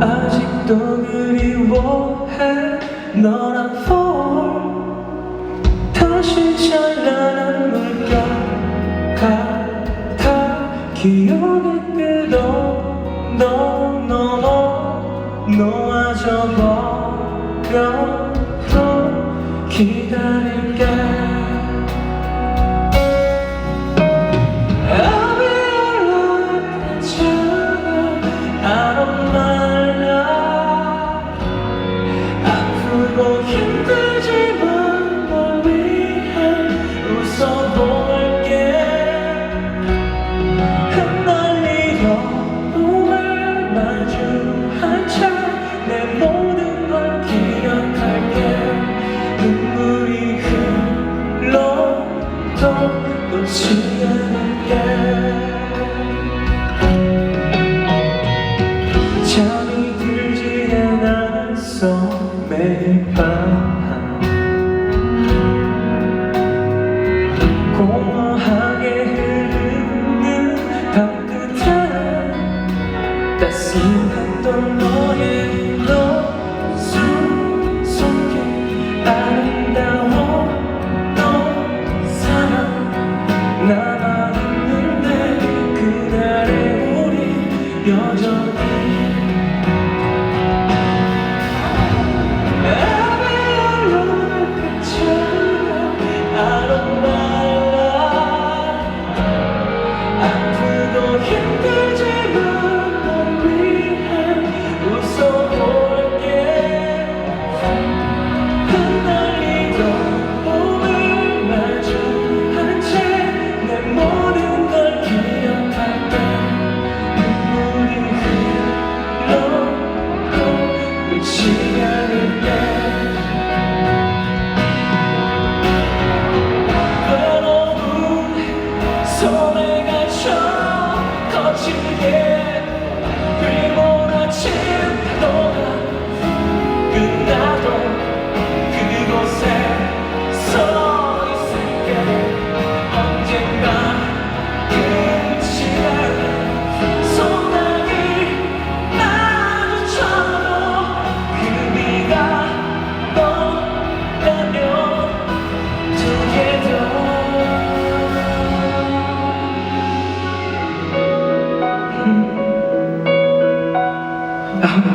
아직도 그리워해. 너란 fall 다시 찬란한 물결 같아 기억이 끝도 너 넘어 놓아져 버려도 기다릴 않았어 매일 밤 공허하게 흐르는 밤끝에 따스했던 너의 노수 속에 아름다워 너 사랑 나만 있는데 그날의 우리 여전히 손에 갇혀 거칠게 휘몰아친 너 Oh.